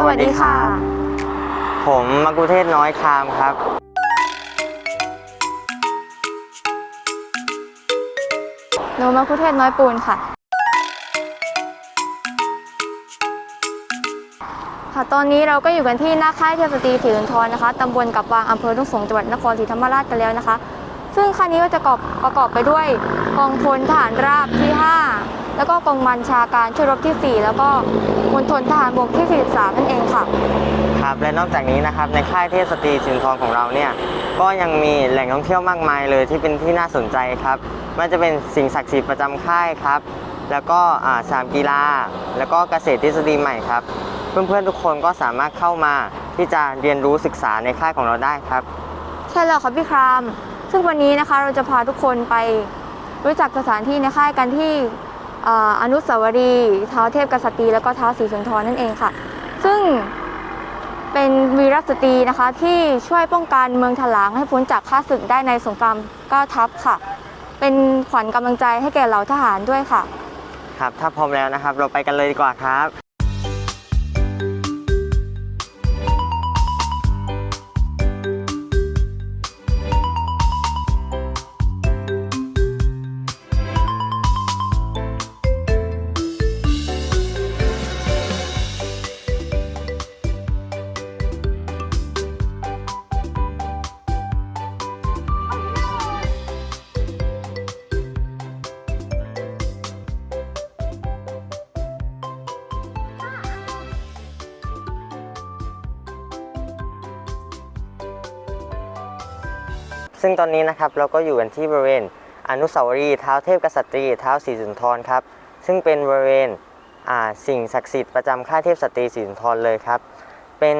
สวัสดีค่ะ ผมมักกุเทศน้อยคามครับ หนูมาคุเทศน้อยปูนค่ะ ค่ะ ตอนนี้เราก็อยู่กันที่หน้าค่ายเทพสตรีศรีสุนทรนะคะตำบลกับวางอำเภอทุ่งสงจังหวัดนครศรีธรรมราชกันแล้วนะคะ ซึ่งค่ายนี้ก็จะประกอบประกอบไปด้วยกองพลทหารราบที่ 5 แล้วก็กองบัญชาการช่วยรบที่ 4 แล้วก็มณฑลทหารบกที่ 43 นั่นเองค่ะ ครับและนอกจากนี้นะครับในค่ายเทพสตรีสินทรของเราเนี่ยก็ยังมีแหล่งท่องเที่ยวมากมายเลยที่เป็นที่น่าสนใจครับไม่ว่าจะเป็นสิ่งศักดิ์สิทธิ์ประจำค่ายครับ แล้วก็อ่าสนามกีฬา แล้วก็เกษตรทฤษฎีใหม่ครับ เพื่อนๆทุกคนก็สามารถเข้ามาที่จะเรียนรู้ศึกษาในค่ายของเราได้ครับ ใช่แล้วค่ะพี่คราม ซึ่งวันนี้นะคะเราจะพาทุกคนไปรู้จักสถานที่ในค่ายกันที่ อนุสาวรีย์เท้าเทพกษัตริย์แล้วก็เท้าศรีสุนทรนั่นเองค่ะ ซึ่งเป็นวีรสตรีนะคะที่ช่วยป้องกันเมืองถลางให้พ้นจากข้าศึกได้ในสงครามก้าทัพค่ะ เป็นขวัญกำลังใจให้แก่เหล่าทหารด้วยค่ะ ครับ ถ้าพร้อมแล้วนะครับ เราไปกันเลยดีกว่าครับ ซึ่งตอนนี้นะครับเราก็อยู่กันที่บริเวณอนุสาวรีย์เท้าเทพกษัตริย์เท้าศรีสุนทรครับ ซึ่งเป็นบริเวณสิ่งศักดิ์สิทธิ์ประจำค่ายเทพสตรีศรีสุนทรเลยครับ เป็น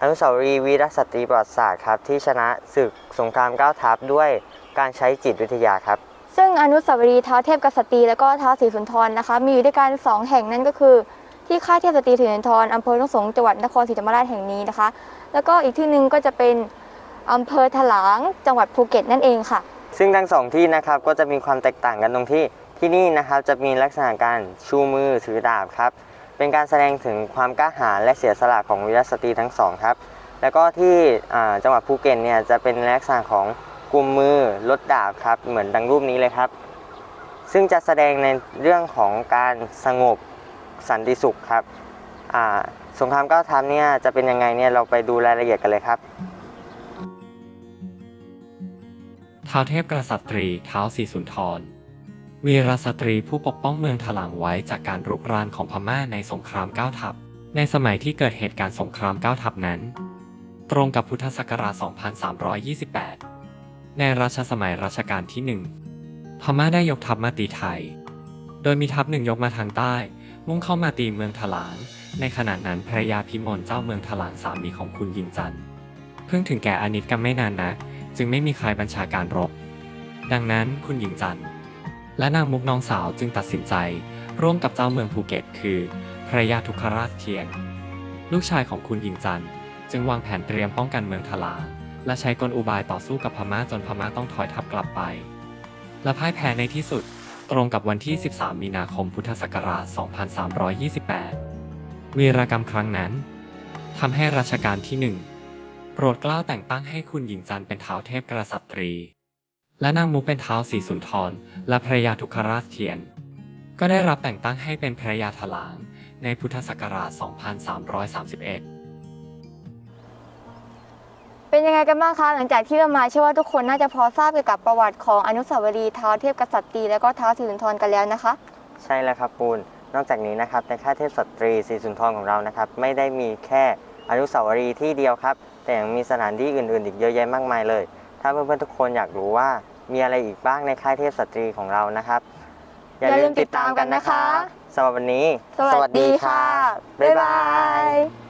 อนุสาวรีย์วีรสตรีประวัติศาสตร์ครับที่ชนะศึกสงครามเก้าทัพด้วยการใช้จิตวิทยาครับ ซึ่งอนุสาวรีย์เท้าเทพกษัตริย์แล้วก็เท้าศรีสุนทรนะคะ มีอยู่ด้วยกันสองแห่งนั่นก็คือที่ค่ายเทพสตรีศรีสุนทรอำเภอทุ่งสงจังหวัดนครศรีธรรมราชแห่งนี้นะคะ แล้วก็อีกที่หนึ่งก็จะเป็น อำเภอถลาง จังหวัดภูเก็ตนั่นเองค่ะ ซึ่งทั้งสองที่นะครับก็จะมีความแตกต่างกันตรงที่ที่นี่นะครับจะมีลักษณะการชูมือถือดาบครับ เป็นการแสดงถึงความกล้าหาญและเสียสละของวีรสตรีทั้งสองครับ แล้วก็ที่จังหวัดภูเก็ตเนี่ยจะเป็นลักษณะของกุมมือลดดาบครับ เหมือนดังรูปนี้เลยครับ ซึ่งจะแสดงในเรื่องของการสงบสันติสุขครับสงครามก้าวทัพเนี่ยจะเป็นยังไงเนี่ยเราไปดูรายละเอียดกันเลยครับ ท้าวเทพกษัตรีท้าวศรีสุนทร วีรสตรีผู้ปกป้องเมืองถลางไว้จากการรุกรานของพม่าในสงครามเก้าทัพ ในสมัยที่เกิดเหตุการณ์สงครามเก้าทัพนั้น ตรงกับพุทธศักราช 2328 ในรัชสมัยรัชกาลที่หนึ่งพม่าได้ยกทัพมาตีไทย โดยมีทัพหนึ่งยกมาทางใต้ มุ่งเข้ามาตีเมืองถลาง ในขณะนั้นภรรยาพิมลเจ้าเมืองถลางสามีของคุณยินจันทร์เพิ่งถึงแก่อานิตกันไม่นานนัก จึงไม่มีใครบัญชาการรบ ดังนั้นคุณหญิงจันทร์และนางมุกน้องสาวจึงตัดสินใจ ร่วมกับเจ้าเมืองภูเก็ต คือภรรยาทุกขราชเทียน ลูกชายของคุณหญิงจันทร์จึงวางแผนเตรียมป้องกันเมืองทลา และใช้กลอุบายต่อสู้กับพม่าจนพม่าต้องถอยทัพกลับไป และพ่ายแพ้ในที่สุดตรงกับวันที่ 13 มีนาคมพุทธศักราช 2328 วีรกรรมครั้งนั้นทำให้รัชกาลที่หนึ่ง โปรดเกล้าแต่งตั้งให้คุณหญิงจันทร์เป็นเท้าวเทพกษัตรี และนางมุกเป็นเท้าวศรีสุนทร และภรรยาทุกขราชเทียน ก็ได้รับแต่งตั้งให้เป็นภรรยาถลาง ในพุทธศักราช 2331เป็นยังไงกันบ้างคะ หลังจากที่เรามาเชื่อว่าทุกคนน่าจะพอทราบเกี่ยวกับประวัติของอนุสาวรีย์เท้าวเทพกษัตริย์แล้วก็เท้าวศรีสุนทรกันแล้วนะคะ ใช่แล้วครับปูน นอกจากนี้นะครับในค่ายเทพสตรีศรีสุนทรของเรานะครับ ไม่ได้มีแค่ อนุสาวรีย์ที่เดียวครับ แต่ยังมีสถานที่อื่นๆ อีกเยอะแยะมากมายเลย ถ้าเพื่อนๆทุกคนอยากรู้ว่ามีอะไรอีกบ้างในค่ายเทพสตรีของเรานะครับ อย่าลืมติดตามกันนะคะสำหรับวันนี้ สวัสดีค่ะ บ๊ายบายบ๊ายบาย